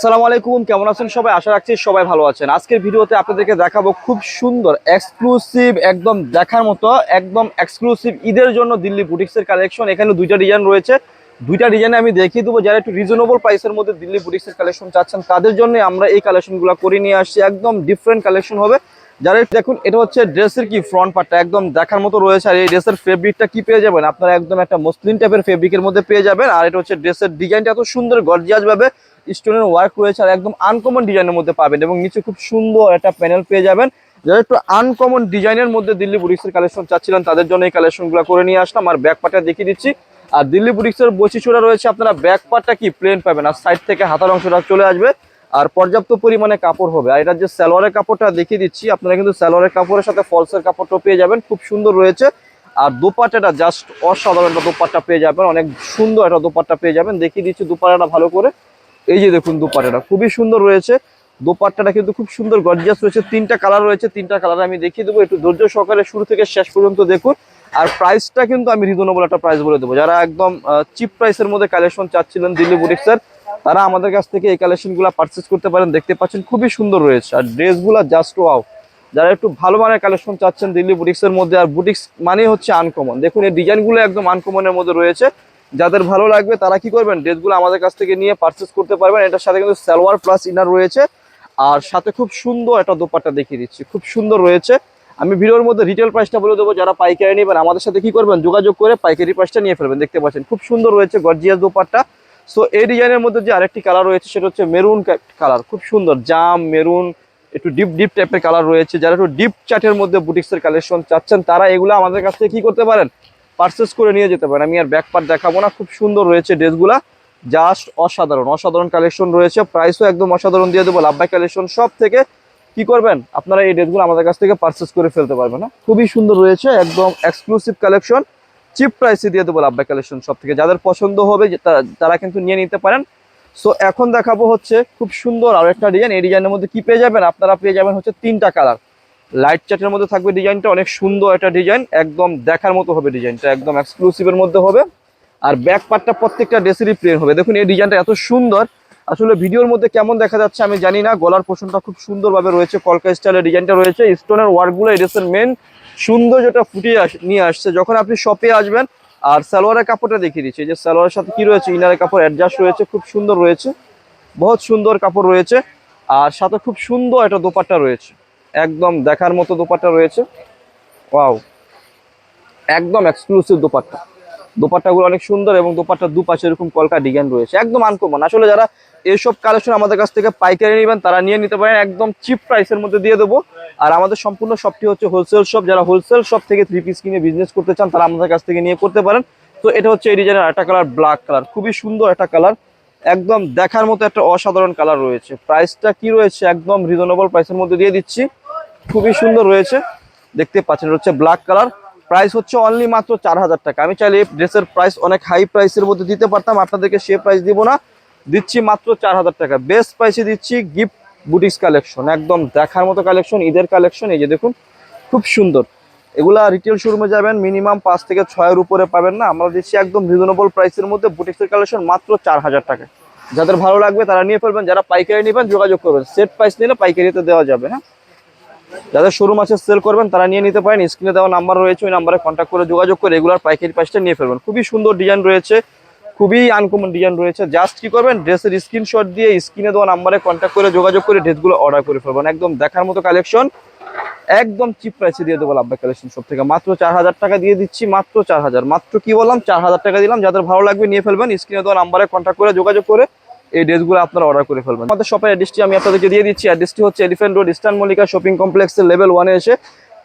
আসসালামু আলাইকুম, কেমন আছেন সবাই? আশা রাখছি সবাই ভালো আছেন। আজকের ভিডিওতে আপনাদেরকে দেখাবো খুব সুন্দর এক্সক্লুসিভ একদম দেখার মতো, একদম এক্সক্লুসিভ ঈদের জন্য দিল্লি বুটিক্সের কালেকশন এখানে দুইটা ডিজাইন রয়েছে। দুইটা ডিজাইনে আমি দেখিয়ে দেবো যারা একটু রিজনেবল প্রাইসের মধ্যে দিল্লি বুটিক্সের কালেকশন চাচ্ছেন, তাদের জন্য আমরা এই কালেকশনগুলো করে নিয়ে আসছি। একদম ডিফারেন্ট কালেকশন হবে। যারা দেখুন, এটা হচ্ছে ড্রেসের কি ফ্রন্ট পার্টটা একদম দেখার মতো রয়েছে। আর এই ড্রেসের ফেব্রিকটা কি পেয়ে যাবেন? আপনারা একদম একটা মসলিন টাইপের ফেব্রিকের মধ্যে পেয়ে যাবেন। আর এটা হচ্ছে ড্রেসের ডিজাইনটা এত সুন্দর গর্জিয়াস ভাবে স্টোনের ওয়ার্ক রয়েছে আর একদম আনকমন ডিজাইনের মধ্যে পাবেন এবং নিচে খুব সুন্দর একটা প্যানেল পেয়ে যাবেন। যারা একটু আনকমন ডিজাইনের মধ্যে দিল্লি বুটিক্সের কালেকশন চাচ্ছিলেন, তাদের জন্য এই কালেকশনগুলো করে নিয়ে আসলাম। আর ব্যাক পার্টটা দেখিয়ে দিচ্ছি। আর দিল্লি বুটিক্সের বৈশিষ্ট্যটা রয়েছে, আপনারা ব্যাক পার্টটা কি প্লেন পাবেন। আর সাইড থেকে হাতার অংশটা চলে আসবে। আর পর্যাপ্ত পরিমাণে কাপড় হবে। আর এটার যে সালোয়ারের কাপড়টা দেখিয়ে দিচ্ছি, আপনারা কিন্তু সালোয়ারের কাপড়ের সাথে ফলসের কাপড়টা পেয়ে যাবেন। খুব সুন্দর রয়েছে। আর দোপাট্টাটা জাস্ট অসাধারণ একটা দোপাট্টা পেয়ে যাবেন। অনেক সুন্দর একটা দোপাট্টা পেয়ে যাবেন। দেখিয়ে দিচ্ছি দোপাট্টাটা ভালো করে। এই যে দেখুন দোপাট্টাটা, খুবই সুন্দর রয়েছে। দোপাট্টাটা কিন্তু খুব সুন্দর গর্জিয়াস রয়েছে। তিনটা কালার রয়েছে, তিনটা কালার আমি দেখিয়ে দেবো। একটু ধৈর্য সহকারে শুরু থেকে শেষ পর্যন্ত দেখুন। আর প্রাইসটা কিন্তু আমি রিজনেবল একটা প্রাইস বলে দেবো। যারা একদম চিপ প্রাইসের মধ্যে কালেকশন চাচ্ছিলেন দিল্লি বুটিক্সের তারা আমাদের কাছ থেকে এই কালেকশনগুলো পারচেস করতে পারেন। দেখতে পাচ্ছেন খুবই সুন্দর রয়েছে। আর ড্রেসগুলো জাস্ট ওয়াও যারা একটু ভালো মানের কালেকশন চাচ্ছেন দিল্লি বুটিক্সের মধ্যে, আর বুটিক্স মানে হচ্ছে আনকমন দেখুন, এই ডিজাইনগুলো একদম আনকমনের মধ্যে রয়েছে। যাদের ভালো লাগবে তারা কি করবেন? ড্রেসগুলো আমাদের কাছ থেকে নিয়ে পারচেস করতে পারবেন। এটার সাথে কিন্তু সালোয়ার প্লাস ইনার রয়েছে। আর সাথে খুব সুন্দর একটা দোপাট্টা দেখিয়ে দিচ্ছি। খুব সুন্দর রয়েছে। আমি ভিডিওর মধ্যে রিটেল প্রাইসটা বলে দেবো। যারা পাইকারি নেবেন, আমাদের সাথে কি করবেন? যোগাযোগ করে পাইকারি প্রাইসটা নিয়ে ফেলবেন। দেখতে পাচ্ছেন, খুব সুন্দর রয়েছে গর্জিয়াস দোপাট্টা। সো এই ডিজাইনের মধ্যে যে আরেকটি কালার রয়েছে, সেটা হচ্ছে মেরুন কালার খুব সুন্দর, জাম মেরুন একটু ডিপ ডিপ টাইপের কালার রয়েছে। যারা একটু ডিপ চার্টের মধ্যে বুটিক্সের কালেকশন চাচ্ছেন, তারা এগুলো আমাদের কাছ থেকে কি করতে পারেন? পারচেস করে নিয়ে যেতে পারেন। আমি আর ব্যাক পার্ট দেখাবো না। খুব সুন্দর রয়েছে ড্রেসগুলা। জাস্ট অসাধারণ। অসাধারণ কালেকশন রয়েছে। প্রাইসও একদম অসাধারণ দিয়ে দেবো। লাভবাই কালেকশন সব থেকে কি করবেন? আপনারা এই ড্রেসগুলো আমাদের কাছ থেকে পারচেস করে ফেলতে পারবেন, না? খুবই সুন্দর রয়েছে। একদম এক্সক্লুসিভ কালেকশন চিপ প্রাইসে দিয়ে দেবো লাভবাই কালেকশন সব থেকে। যাদের পছন্দ হবে তারা কিন্তু নিয়ে নিতে পারেন। সো এখন দেখাবো হচ্ছে খুব সুন্দর আর একটা ডিজাইন এই ডিজাইনের মধ্যে কি পেয়ে যাবেন? আপনারা পেয়ে যাবেন হচ্ছে তিনটা কালার লাইট চার্টের মধ্যে থাকবে ডিজাইনটা অনেক সুন্দর একটা ডিজাইন একদম দেখার মতো হবে ডিজাইনটা একদম এক্সক্লুসিভের মধ্যে হবে। আর ব্যাক পার্টটা প্রত্যেকটা ড্রেসেরই প্লেন হবে। দেখুন, এই ডিজাইনটা এত সুন্দর। আসলে ভিডিওর মধ্যে কেমন দেখা যাচ্ছে আমি জানি না। গলার পোষণটা খুব সুন্দরভাবে রয়েছে। কলকা স্টাইলের ডিজাইনটা রয়েছে। স্টোনের ওয়ার্কগুলো এই ড্রেসের মেন সৌন্দর্যটা ফুটিয়ে আস নিয়ে আসছে। যখন আপনি শপে আসবেন, আর সালোয়ারের কাপড়টা দেখিয়ে দিচ্ছি। যে সালোয়ারের সাথে কি রয়েছে? ইনারের কাপড় অ্যাডজাস্ট রয়েছে। খুব সুন্দর রয়েছে। বহুত সুন্দর কাপড় রয়েছে। আর সাথে খুব সুন্দর একটা দোপাট্টা রয়েছে। একদম দেখার মতো দোপাট্টা রয়েছে। ওয়াও। একদম এক্সক্লুসিভ দোপাট্টা। দোপাট্টাগুলো অনেক সুন্দর এবং দোপাট্টার দুপাশে এরকম কলকা ডিজাইন রয়েছে। একদম আনকমন আসলে যারা এইসব কালেকশন আমাদের কাছ থেকে পাইকারি নেবেন, তারা নিয়ে নিতে পারেন। একদম চিপ প্রাইসের মধ্যে দিয়ে দেবো। আর আমাদের সম্পূর্ণ শপটি হচ্ছে হোলসেল শপ যারা হোলসেল শপ থেকে থ্রি পিস কিনে বিজনেস করতে চান, তারা আমাদের কাছ থেকে নিয়ে করতে পারেন। তো এটা হচ্ছে এই ডিজাইনের একটা কালার ব্ল্যাক কালার খুবই সুন্দর একটা কালার একদম দেখার মতো একটা অসাধারণ কালার রয়েছে। প্রাইসটা কি রয়েছে? একদম রিজনেবল প্রাইসের মধ্যে দিয়ে দিচ্ছি। খুবই সুন্দর রয়েছে। দেখতে পাচ্ছেন হচ্ছে ব্ল্যাক কালার প্রাইস হচ্ছে অনলি মাত্র চার হাজার টাকা। আমি চাইলে এই ড্রেসের প্রাইস অনেক হাই প্রাইসের মধ্যে দিতে পারতাম, আপনাদেরকে সে প্রাইস দিব না। দিচ্ছি মাত্র চার হাজার টাকা। বেস্ট প্রাইসে দিচ্ছি গিফট বুটিক্স কালেকশন একদম দেখার মতো কালেকশন ঈদের কালেকশন এই যে দেখুন, খুব সুন্দর। এগুলা রিটেল শোরুমে যাবেন মিনিমাম পাঁচ থেকে ছয়ের উপরে পাবেন না। আমরা দিচ্ছি একদম রিজনেবল প্রাইসের মধ্যে বুটিক্সের কালেকশন মাত্র চার হাজার টাকা। যাদের ভালো লাগবে তারা নিয়ে ফেলবেন, যারা পাইকারি নেবেন যোগাযোগ করবেন। সেট প্রাইস নিলে পাইকারিতে দেওয়া যাবে হ্যাঁ যাদের শোরুম আছে সেল করবেন, তারা নিয়ে নিতে পারেন। স্ক্রিনে দেওয়া নাম্বার রয়েছে, ওই নাম্বারে কন্ট্যাক্ট করে যোগাযোগ করে রেগুলার পাইকারি প্রাইসটা নিয়ে ফেলবেন। খুবই সুন্দর ডিজাইন রয়েছে, খুবই আনকমন ডিজাইন রয়েছে। জাস্ট কি করবেন ড্রেসের স্ক্রিনশট দিয়ে স্ক্রিনে দেওয়া নাম্বারে কন্ট্যাক্ট করে যোগাযোগ করে ড্রেসগুলো অর্ডার করে ফেলবেন। একদম দেখার মতো কালেকশন একদম চিপ প্রাইসে দিয়ে দেবো লাভবাই কালেকশন সব থেকে। মাত্র চার হাজার টাকা দিয়ে দিচ্ছি, মাত্র চার হাজার। মাত্র কি বললাম? চার হাজার টাকা দিলাম। যাদের ভালো লাগবে নিয়ে ফেলবেন স্ক্রিনে দেওয়া নাম্বারে কন্ট্যাক্ট করে যোগাযোগ করে এই ড্রেসগুলো আপনারা অর্ডার করে ফেলবেন। আমাদের শপের অ্যাড্রেসটি আমি আপনাদেরকে দিয়ে দিচ্ছি। অ্যাড্রেসটি হচ্ছে elephant road eastern Mallika shopping কমপ্লেক্সের লেভেল ওয়ানে এসে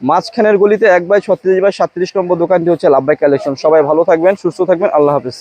মাঝখানের গলিতে এক বাই ছত্রিশ বাই সাতত্রিশ নম্বর দোকানটি হচ্ছে লাভবাই কালেকশন। সবাই ভালো থাকবেন, সুস্থ থাকবেন, আল্লাহ হাফিজ।